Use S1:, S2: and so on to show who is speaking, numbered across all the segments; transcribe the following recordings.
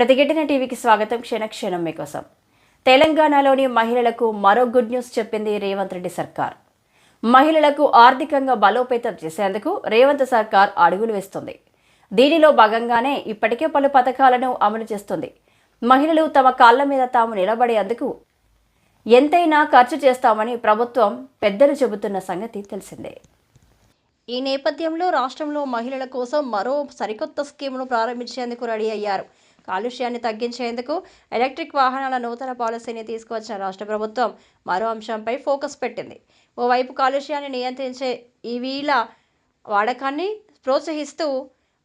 S1: ప్రతిఘటన టీవీకి స్వాగతం. క్షణక్షణం మీకోసం. తెలంగాణలోని మహిళలకు మరో గుడ్ న్యూస్ చెప్పింది రేవంత్ రెడ్డి సర్కార్. మహిళలకు ఆర్థికంగా బలోపేతం చేసేందుకు రేవంత్ సర్కార్ అడుగులు వేస్తుంది. దీనిలో భాగంగానే ఇప్పటికే పలు పథకాలను అమలు చేస్తుంది. మహిళలు తమ కాళ్ళ మీద తాము నిలబడేందుకు ఎంతైనా ఖర్చు చేస్తామని ప్రభుత్వం పెద్దలు చెబుతున్న సంగతి తెలిసిందే. ఈ నేపథ్యంలో రాష్ట్రంలో మహిళల కోసం మరో సరికొత్త స్కీమ్ను ప్రారంభించేందుకు రెడీ అయ్యారు. కాలుష్యాన్ని తగ్గించేందుకు ఎలక్ట్రిక్ వాహనాల నూతన పాలసీని తీసుకువచ్చిన రాష్ట్ర ప్రభుత్వం మరో అంశంపై ఫోకస్ పెట్టింది. ఓవైపు కాలుష్యాన్ని నియంత్రించే ఈవీల వాడకాన్ని ప్రోత్సహిస్తూ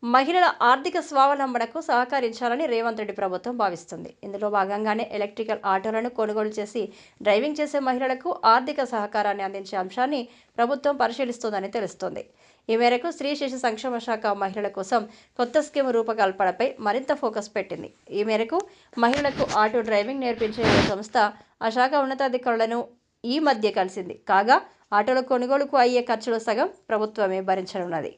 S1: మహిళల ఆర్థిక స్వావలంబనకు సహకరించాలని రేవంత్ రెడ్డి ప్రభుత్వం భావిస్తుంది. ఇందులో భాగంగానే ఎలక్ట్రికల్ ఆటోలను కొనుగోలు చేసి డ్రైవింగ్ చేసే మహిళలకు ఆర్థిక సహకారాన్ని అందించే అంశాన్ని ప్రభుత్వం పరిశీలిస్తోందని తెలుస్తోంది. ఈ మేరకు స్త్రీ శిశు సంక్షేమ శాఖ మహిళల కోసం కొత్త స్కీమ్ రూపకల్పనపై మరింత ఫోకస్ పెట్టింది. ఈ మేరకు మహిళలకు ఆటో డ్రైవింగ్ నేర్పించే సంస్థ ఆ శాఖ ఉన్నతాధికారులను ఈ మధ్య కలిసింది. కాగా ఆటోల కొనుగోలుకు అయ్యే ఖర్చులో సగం ప్రభుత్వమే భరించనున్నది.